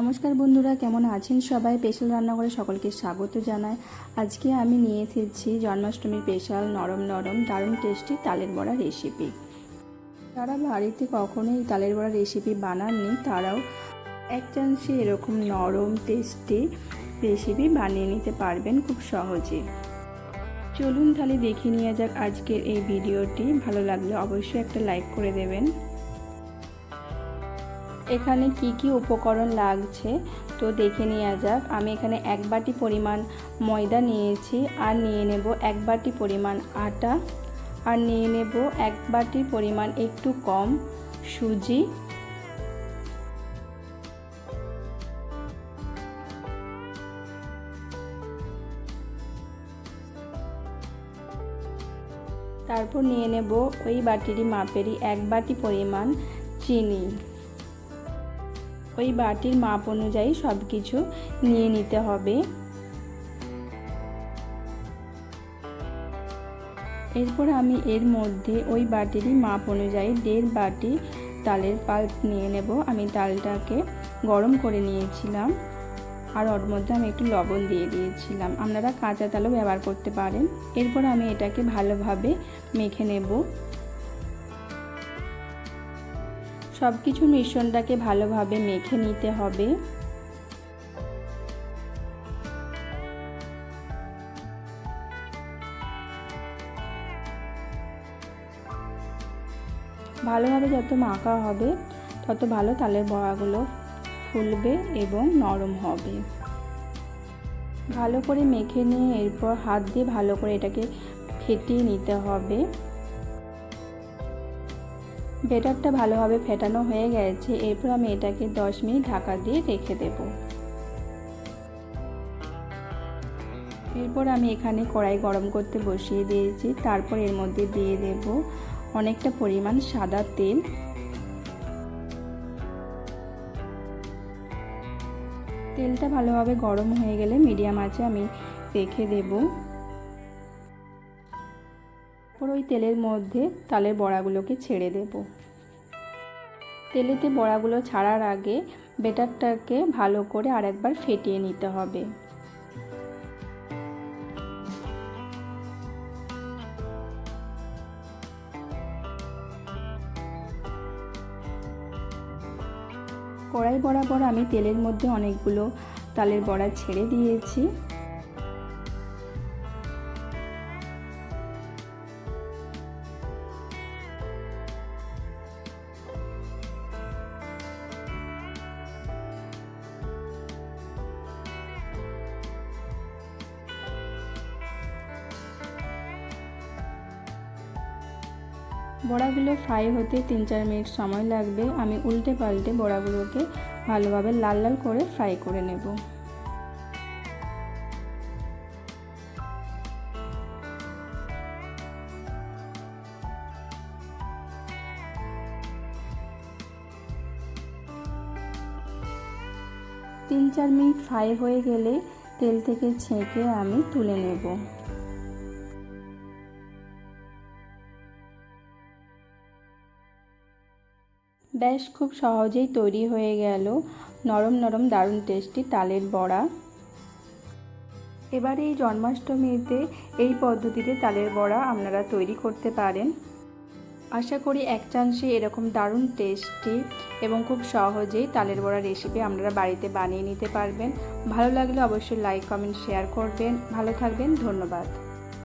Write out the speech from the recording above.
নমস্কার বন্ধুরা, কেমন আছেন সবাই? স্পেশাল রান্নাঘরে সকলকে স্বাগত জানাই। আজকে আমি নিয়ে এসেছি জন্মাষ্টমীর স্পেশাল নরম নরম দারুণ টেস্টি তালের বড়া রেসিপি যারা বাড়িতে কখনোই তালের বড়া রেসিপি বানাননি, তারাও এক চান্সে এরকম নরম টেস্টি রেসিপি বানিয়ে নিতে পারবেন খুব সহজে। চলুন তাহলে দেখে নেওয়া যাক আজকের এই ভিডিওটি। ভালো লাগলে অবশ্যই একটা লাইক করে দেবেন। এখানে কি কি উপকরণ লাগছে? তো দেখে নেওয়া যাক। আমি এখানে এক বাটি পরিমাণ ময়দা নিয়েছি আর নিয়ে নেব এক বাটি পরিমাণ আটা আর নিয়ে নেব এক বাটি পরিমাণ একটু কম সুজি। তারপর নিয়ে নেব ওই বাটিরই মাপেরই এক বাটি পরিমাণ চিনি। ওই বাটির মাপ অনুযায়ী সব কিছু নিয়ে নিতে হবে। এরপর আমি এর মধ্যে ওই বাটিরই মাপ অনুযায়ী দেড় বাটি তালের পাল্প নিয়ে নেব। আমি তালটাকে গরম করে নিয়েছিলাম আর ওর মধ্যে আমি একটু লবণ দিয়ে দিয়েছিলাম। আপনারা কাঁচা তালও ব্যবহার করতে পারেন। এরপর আমি এটাকে ভালোভাবে মেখে নেব। সব কিছু মিশ্রণটাকে ভালোভাবে মেখে নিতে হবে। ভালোভাবে যত মাখা হবে, তত ভালো তালের বড়াগুলো ফুলবে এবং নরম হবে। ভালো করে মেখে নিয়ে এরপর হাত দিয়ে ভালো করে এটাকে ফেটিয়ে নিতে হবে। বেটারটা ভালোভাবে ফেটানো হয়ে গেছে, এরপর আমি এটাকে 10 মিনিট ঢাকা দিয়ে রেখে দেব। এরপর আমি এখানে কড়াই গরম করতে বসিয়ে দিয়েছি, তারপর এর মধ্যে দিয়ে দেব অনেকটা পরিমাণ সাদা তেল। তেলটা ভালোভাবে গরম হয়ে গেলে মিডিয়াম আছে আমি রেখে দেব। তারপর ওই তেলের মধ্যে তালের বড়াগুলোকে ছেড়ে দেব। তেলেতে বড়াগুলো ছাড়ার আগে বেটারটাকে ভালো করে আরেকবার ফেটিয়ে নিতে হবে। কড়াই বরাবর আমি তেলের মধ্যে অনেকগুলো তালের বড়া ছেড়ে দিয়েছি। বড়াগুলো ফ্রাই হতে তিন চার মিনিট সময় লাগবে, আমি উল্টে পাল্টে বড়াগুলোকে ভালোভাবে লাল লাল করে ফ্রাই করে নেব। তিন চার মিনিট ফ্রাই হয়ে গেলে তেল থেকে ছেঁকে আমি তুলে নেব। ব্যাস খুব সহজেই তৈরি হয়ে গেল নরম নরম দারুণ টেস্টি তালের বড়া। এবার এই জন্মাষ্টমীতে এই পদ্ধতিতে তালের বড়া আপনারা তৈরি করতে পারেন। আশা করি এক চান্সে এরকম দারুণ টেস্টি এবং খুব সহজেই তালের বড়া রেসিপি আপনারা বাড়িতে বানিয়ে নিতে পারবেন। ভালো লাগলে অবশ্যই লাইক কমেন্ট শেয়ার করবেন। ভালো থাকবেন, ধন্যবাদ।